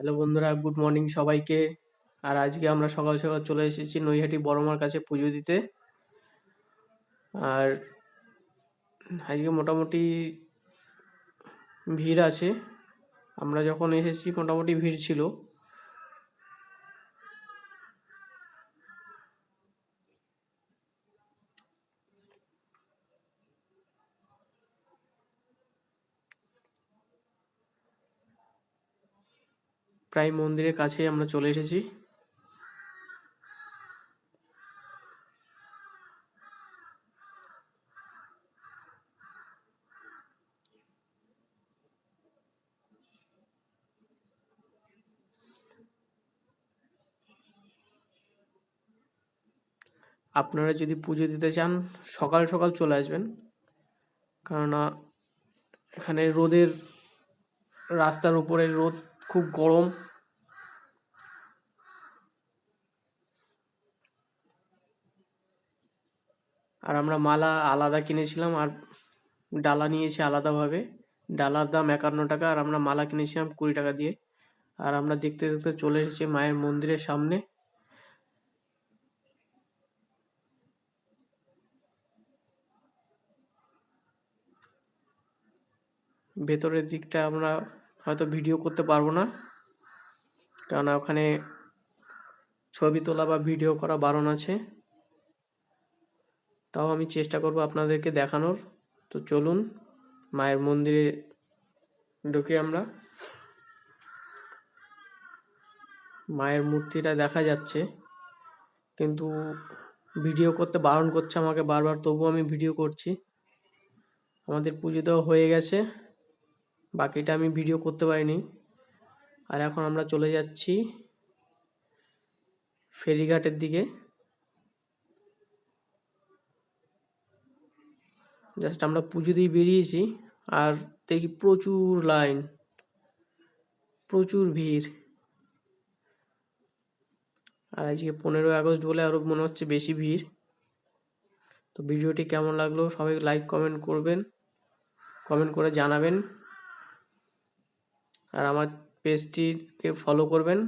Hello বন্ধুরা, good morning সবাইকে। আর আজকে আমরা সকাল সকাল চলে এসেছি নৈহাটি বড়মার কাছে পুজো দিতে। আর আজকে মোটামুটি ভিড় আছে। আমরা যখন এসেছি, মোটামুটি ভিড় ছিল। প্রায় মন্দিরের কাছেই আমরা চলে এসেছি। আপনারা যদি পুজো দিতে চান, সকাল সকাল চলে আসবেন। কেননা এখানে রোদের, রাস্তার উপরে রোদ খুব গরম। আর আমরা মালা আলাদা কিনেছিলাম আর ডালা নিয়েছি আলাদাভাবে। ডালার দাম একান্ন টাকা আর আমরা মালা কিনেছিলাম কুড়ি টাকা দিয়ে। আর আমরা দেখতে দেখতে চলে এসেছি মায়ের মন্দিরের সামনে। ভেতরের দিকটা আমরা হয়তো ভিডিও করতে পারব না। কেননা ওখানে ছবি তোলা বা ভিডিও করা বারণ আছে। তাও আমি চেষ্টা করব আপনাদেরকে দেখানোর। তো চলুন, মায়ের মন্দিরে ঢুকে আমরা। মায়ের মূর্তিটা দেখা যাচ্ছে, কিন্তু ভিডিও করতে বারণ করছে আমাকে বারবার, তবুও আমি ভিডিও করছি। আমাদের পুজো হয়ে গেছে। বাকিটা আমি ভিডিও করতে পারিনি। আর এখন আমরা চলে যাচ্ছি ফেরিঘাটের দিকে। জাস্ট আমরা পুজো দিয়ে বেরিয়েছি আর দেখি প্রচুর লাইন, প্রচুর ভিড়। আর আজকে পনেরোই আগস্ট বলে আরও মনে হচ্ছে বেশি ভিড়। তো ভিডিওটি কেমন লাগল সবাই লাইক কমেন্ট করবেন কমেন্ট করে জানাবেন। আর আমার পেজটিকে ফলো করবেন।